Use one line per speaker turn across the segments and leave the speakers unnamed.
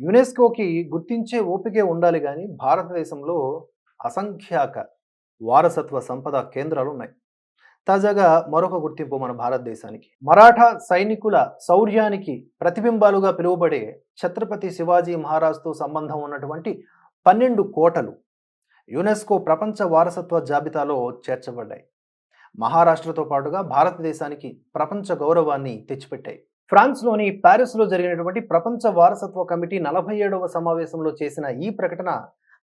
యునెస్కోకి గుర్తించే ఓపికే ఉండాలి కానీ భారతదేశంలో అసంఖ్యాక వారసత్వ సంపద కేంద్రాలు ఉన్నాయి. తాజాగా మరొక గుర్తింపు మన భారతదేశానికి. మరాఠా సైనికుల శౌర్యానికి ప్రతిబింబాలుగా పిలువబడే ఛత్రపతి శివాజీ మహారాజ్తో సంబంధం ఉన్నటువంటి పన్నెండు కోటలు యునెస్కో ప్రపంచ వారసత్వ జాబితాలో చేర్చబడ్డాయి. మహారాష్ట్రతో పాటుగా భారతదేశానికి ప్రపంచ గౌరవాన్ని తెచ్చిపెట్టాయి. ఫ్రాన్స్లోని ప్యారిస్లో జరిగినటువంటి ప్రపంచ వారసత్వ కమిటీ నలభై ఏడవ సమావేశంలో చేసిన ఈ ప్రకటన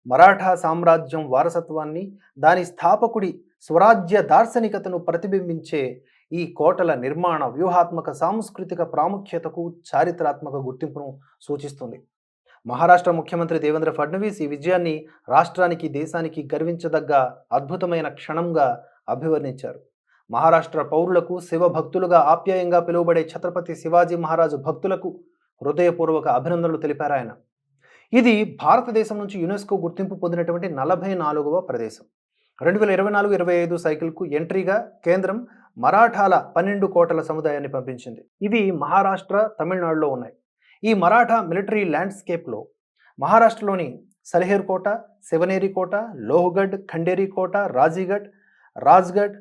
మరాఠా సామ్రాజ్యం వారసత్వాన్ని దాని స్థాపకుడి స్వరాజ్య దార్శనికతను ప్రతిబింబించే ఈ కోటల నిర్మాణ వ్యూహాత్మక సాంస్కృతిక ప్రాముఖ్యతకు చారిత్రాత్మక గుర్తింపును సూచిస్తుంది. మహారాష్ట్ర ముఖ్యమంత్రి దేవేంద్ర ఫడ్నవీస్ ఈ విజయాన్ని రాష్ట్రానికి దేశానికి గర్వించదగ్గ అద్భుతమైన క్షణంగా అభివర్ణించారు. మహారాష్ట్ర పౌరులకు శివ భక్తులుగా ఆప్యాయంగా పిలువబడే ఛత్రపతి శివాజీ మహారాజు భక్తులకు హృదయపూర్వక అభినందనలు తెలిపారు ఆయన. ఇది భారతదేశం నుంచి యునెస్కో గుర్తింపు పొందినటువంటి నలభై నాలుగవ ప్రదేశం. రెండు వేల ఇరవై నాలుగు ఇరవై ఐదు సైకిల్కు ఎంట్రీగా కేంద్రం మరాఠాల పన్నెండు కోటల సముదాయాన్ని పంపించింది. ఇవి మహారాష్ట్ర తమిళనాడులో ఉన్నాయి. ఈ మరాఠా మిలిటరీ ల్యాండ్స్కేప్లో మహారాష్ట్రలోని సలహేర్ కోట శివనేరి కోట లోహగఢ్ ఖండేరి కోట రాజీగఢ్ రాజ్గఢ్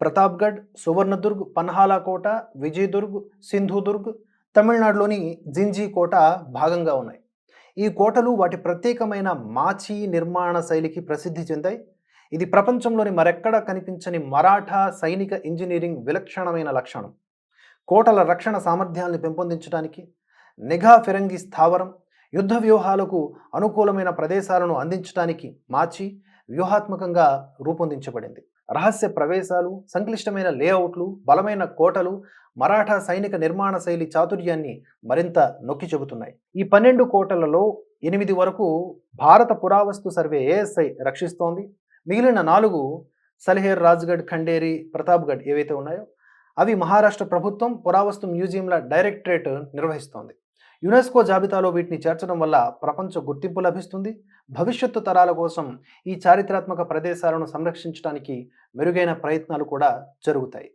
ప్రతాప్గఢ్ సువర్ణదుర్గ్ పన్హాలా కోట విజయదుర్గ్ సింధుదుర్గ్ తమిళనాడులోని జింజీ కోట భాగంగా ఉన్నాయి. ఈ కోటలు వాటి ప్రత్యేకమైన మాచి నిర్మాణ శైలికి ప్రసిద్ధి చెందాయి. ఇది ప్రపంచంలోని మరెక్కడా కనిపించని మరాఠా సైనిక ఇంజనీరింగ్ విలక్షణమైన లక్షణం. కోటల రక్షణ సామర్థ్యాన్ని పెంపొందించడానికి నిఘా ఫిరంగి స్థావరం యుద్ధ వ్యూహాలకు అనుకూలమైన ప్రదేశాలను అందించడానికి మాచి వ్యూహాత్మకంగా రూపొందించబడింది. రహస్య ప్రవేశాలు సంక్లిష్టమైన లేఅవుట్లు బలమైన కోటలు మరాఠా సైనిక నిర్మాణ శైలి చాతుర్యాన్ని మరింత నొక్కి చెబుతున్నాయి. ఈ పన్నెండు కోటలలో ఎనిమిది వరకు భారత పురావస్తు సర్వే ఏఎస్ఐ రక్షిస్తోంది. మిగిలిన నాలుగు సలిహేర్ రాజ్గఢ్ ఖండేరి ప్రతాప్గఢ్ ఏవైతే ఉన్నాయో అవి మహారాష్ట్ర ప్రభుత్వం పురావస్తు మ్యూజియంల డైరెక్టరేట్ నిర్వహిస్తోంది. యునెస్కో జాబితాలో వీటిని చేర్చడం వల్ల ప్రపంచ గుర్తింపు లభిస్తుంది. భవిష్యత్తు తరాల కోసం ఈ చారిత్రాత్మక ప్రదేశాలను సంరక్షించడానికి మెరుగైన ప్రయత్నాలు కూడా జరుగుతాయి.